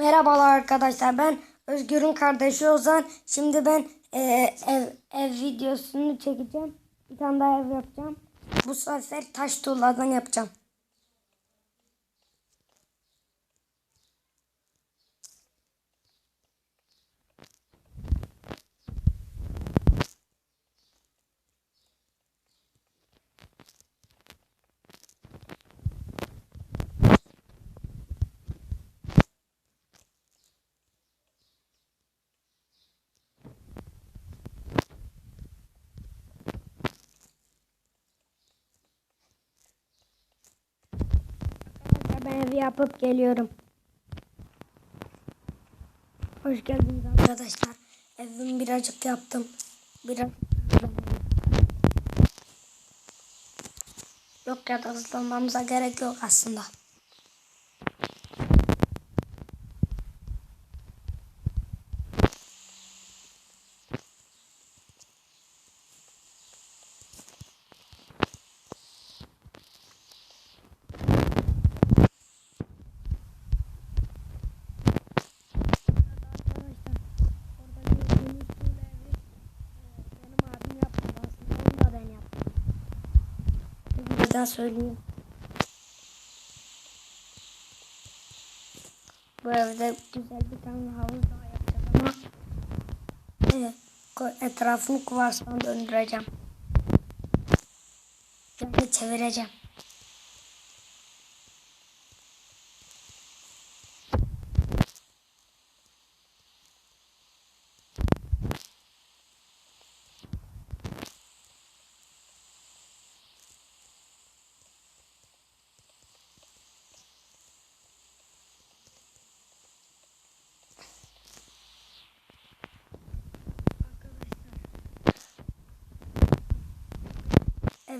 Merhabalar arkadaşlar ben Özgür'ün kardeşi Ozan. Şimdi ben e, ev, ev videosunu çekeceğim. Bir tane daha ev yapacağım. Bu sefer taş tuğladan yapacağım. Arkadaşlar ben evi yapıp geliyorum. Hoş geldiniz arkadaşlar. Evimi birazcık yaptım. Biraz Yok ya da hızlanmamıza gerek yok aslında. Arkadaşlar orada bir yeni tuğla evi e, benim abim yaptı aslında onu da ben yaptım. Bir daha söyleyeyim. Bu evde güzel bir tane havuz daha yapacağız ama etrafını kuvarsdan döndüreceğim. Şöyle çevireceğim.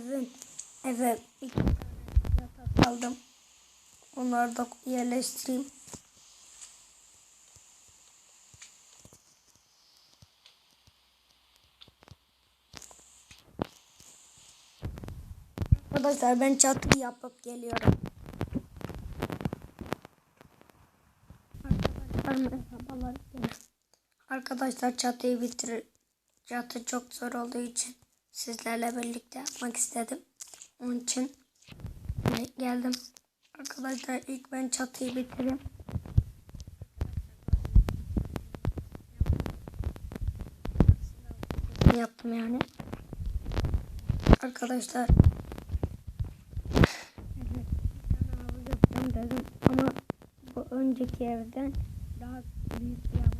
Evin eve iki tane yatak aldım. Onları da yerleştireyim. Arkadaşlar ben çatı yapıp geliyorum. Arkadaşlar merhabalar. Arkadaşlar çatıyı bitir. Çatı çok zor olduğu için sizlerle birlikte yapmak istedim. Onun için geldim. Arkadaşlar ilk ben çatıyı bitireyim. Yaptım yani. Arkadaşlar ama bu önceki evden daha büyük bir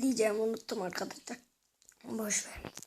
ne diyeceğimi unuttum arkadaşlar. Boş ver.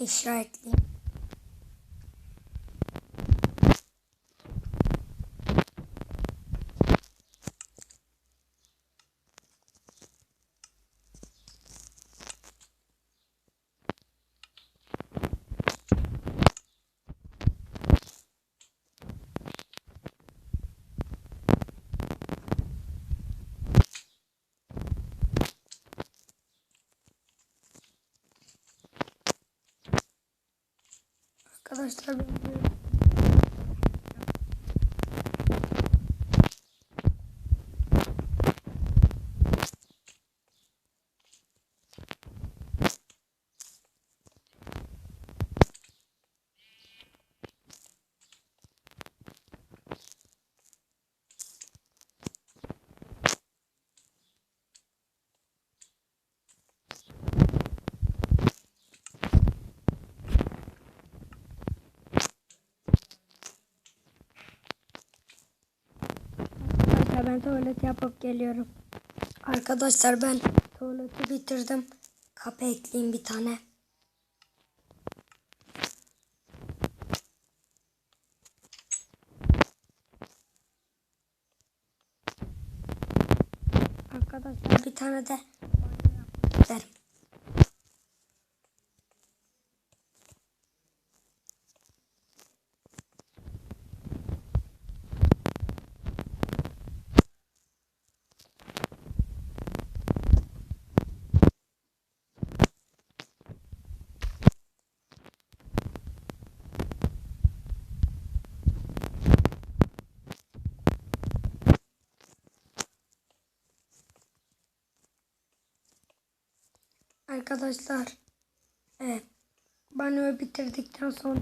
işaretli Arkadaşlar ben böyle Arkadaşlar ben tuvalet yapıp geliyorum. Arkadaşlar ben tuvaleti bitirdim. Kapı ekleyeyim bir tane. Arkadaşlar bir tane de banyo Arkadaşlar evet, banyoyu bitirdikten sonra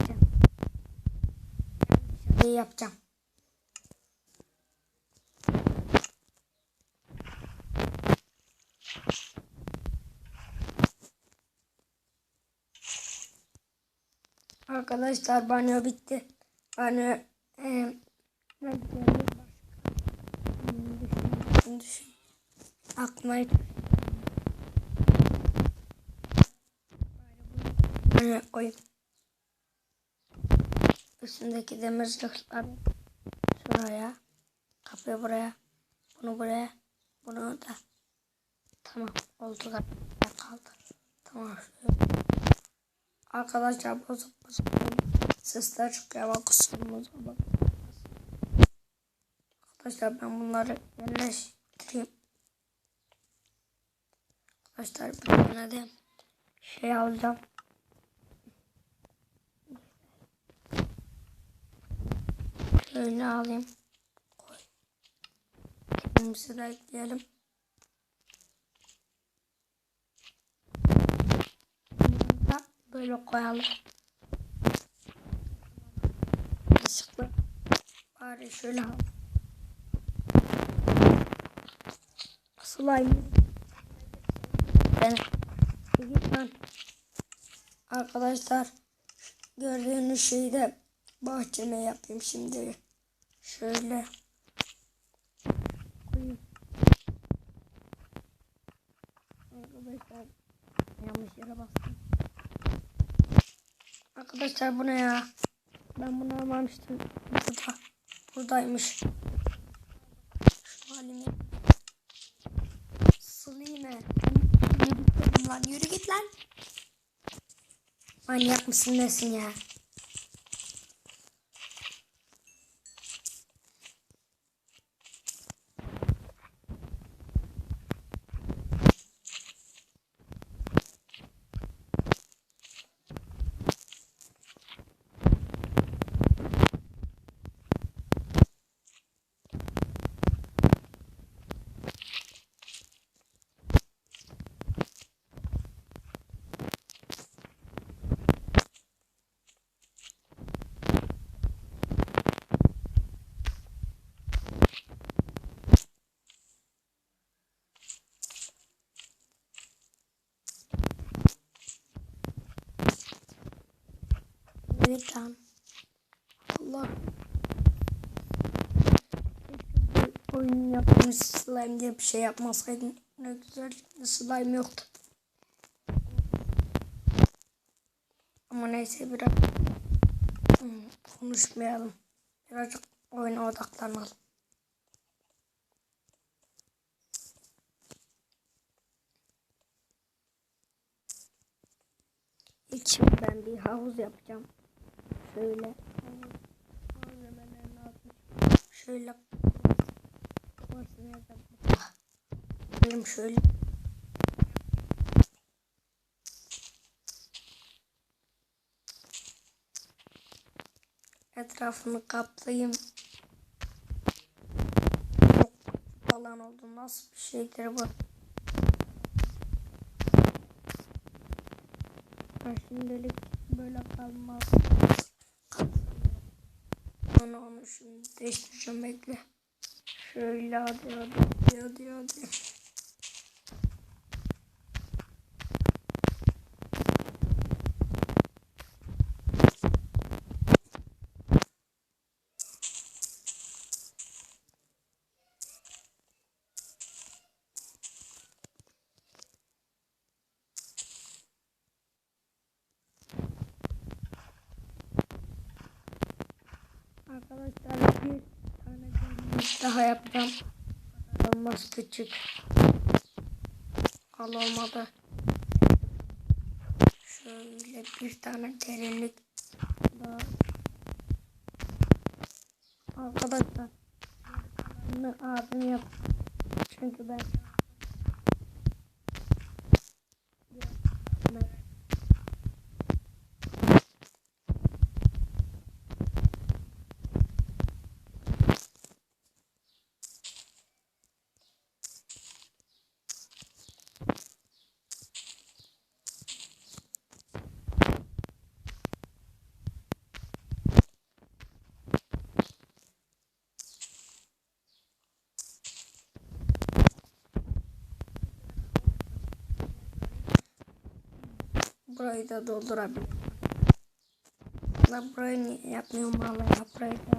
yapacağım. Şey yapacağım. Arkadaşlar banyo bitti. Banyo e, başka? Düşün, düşün. Aklıma Böyle koyayım. Üstündeki demir şuraya. Kapıyı buraya. Bunu buraya. Bunu da. Tamam. Oldu kaldı. Tamam. Arkadaşlar bozuk bozuk sesler çıkıyor. Bak kusurumuza bak. Arkadaşlar ben bunları yerleştireyim. Arkadaşlar bir tane de şey alacağım. Şöyle alayım. Koy. Kendimizi de ekleyelim. Böyle koyalım. Işıklı. Bari şöyle al. Slime. Ben. Git lan. Arkadaşlar gördüğünüz şeyi de bahçeme yapayım şimdi. Şöyle koyayım. Arkadaşlar yanlış yere bastım. Arkadaşlar bu ne ya? Ben bunu almamıştım. Burada. Buradaymış. Şu halimi. Slime. Yürü git lan. Yürü git lan. Manyak mısın nesin ya? Lan. Allah. Oyun yaptığımız slime diye bir şey yapmasaydım. Ne güzel slime yoktu. Ama neyse biraz konuşmayalım. Birazcık oyuna odaklanalım. Şimdi ben bir havuz yapacağım. Şöyle. Şöyle. Benim şöyle. Etrafını kaplayayım. Falan oldu. Nasıl bir şeydir bu? Şimdilik böyle kalmaz. Onu şimdi değiştireceğim bekle. Şöyle hadi hadi hadi hadi hadi. Arkadaşlar bir tane daha yapacağım. Olmaz küçük. Al olmadı. Şöyle bir tane derinlik daha. Arkadaşlar abim yap. Çünkü ben burayı da doldurabilirim. La burayı niye yapmıyorum valla ya burayı da.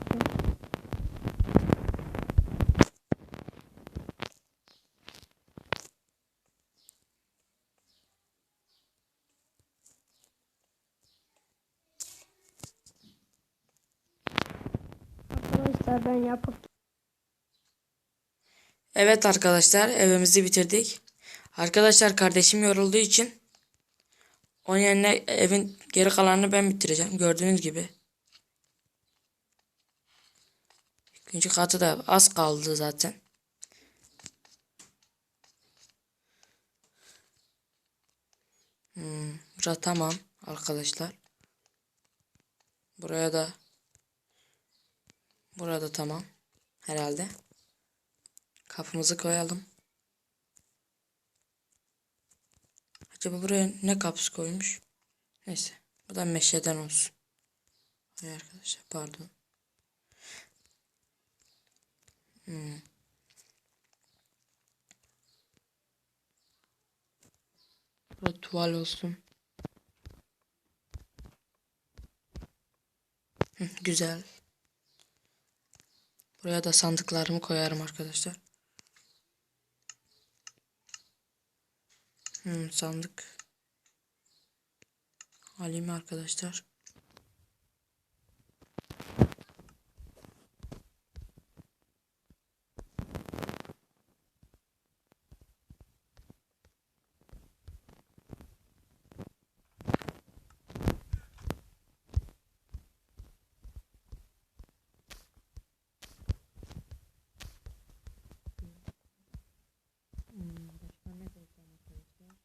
Arkadaşlar ben yapıp Evet arkadaşlar evimizi bitirdik. Arkadaşlar kardeşim yorulduğu için onun yerine evin geri kalanını ben bitireceğim. Gördüğünüz gibi. İkinci katı da az kaldı zaten. Hmm, bura tamam arkadaşlar. Buraya da burada tamam herhalde. Kapımızı koyalım. Acaba buraya ne kapısı koymuş? Neyse. Bu da meşeden olsun. Hay arkadaşlar pardon. Hmm. Burada tuval olsun. Güzel. Buraya da sandıklarımı koyarım arkadaşlar. Hmm, sandık. Alayım arkadaşlar. Hmm, başka ne koysam arkadaşlar?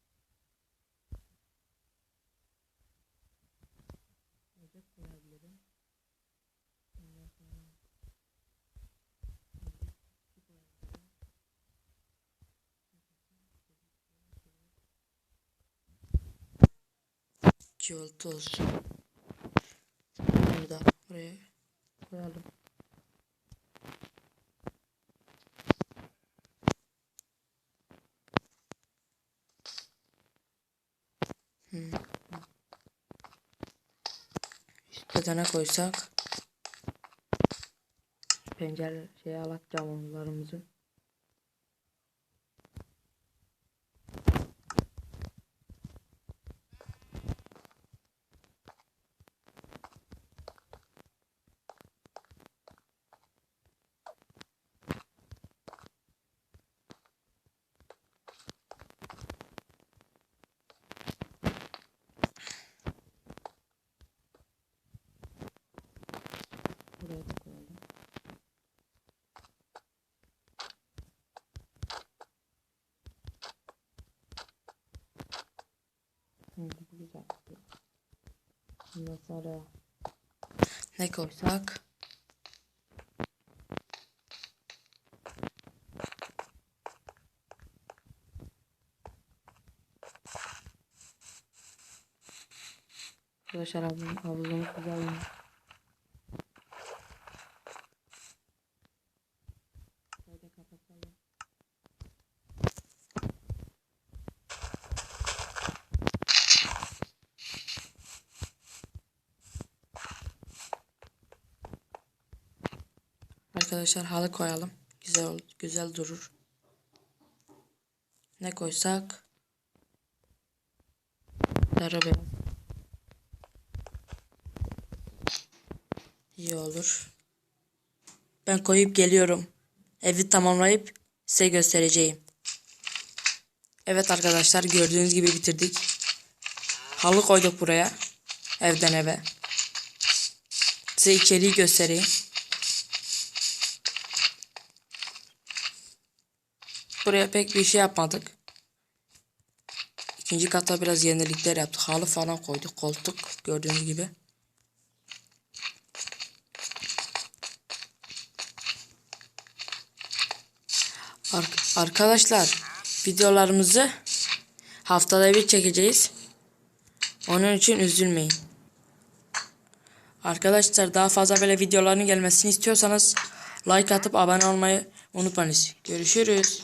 Ocak koyabilirim. Ondan sonra müzik kutusu koyabilirim. Cıvıltı olsun. Bunu da buraya koyalım. Hmm. Üstte de ne koysak? Pencere şey alak camlarımızı. Şimdi bu güzel. Mesela ne koysak? Arkadaşlar ablam, ablamız güzel. Arkadaşlar halı koyalım. Güzel güzel durur. Ne koysak? Sarı. İyi olur. Ben koyup geliyorum. Evi tamamlayıp size göstereceğim. Evet arkadaşlar gördüğünüz gibi bitirdik. Halı koyduk buraya. Evden eve. Size içeriği göstereyim. Buraya pek bir şey yapmadık. İkinci kata biraz yenilikler yaptık. Halı falan koyduk. Koltuk gördüğünüz gibi. Ar- arkadaşlar videolarımızı haftada bir çekeceğiz. Onun için üzülmeyin. Arkadaşlar daha fazla böyle videoların gelmesini istiyorsanız like atıp abone olmayı unutmayınız. Görüşürüz.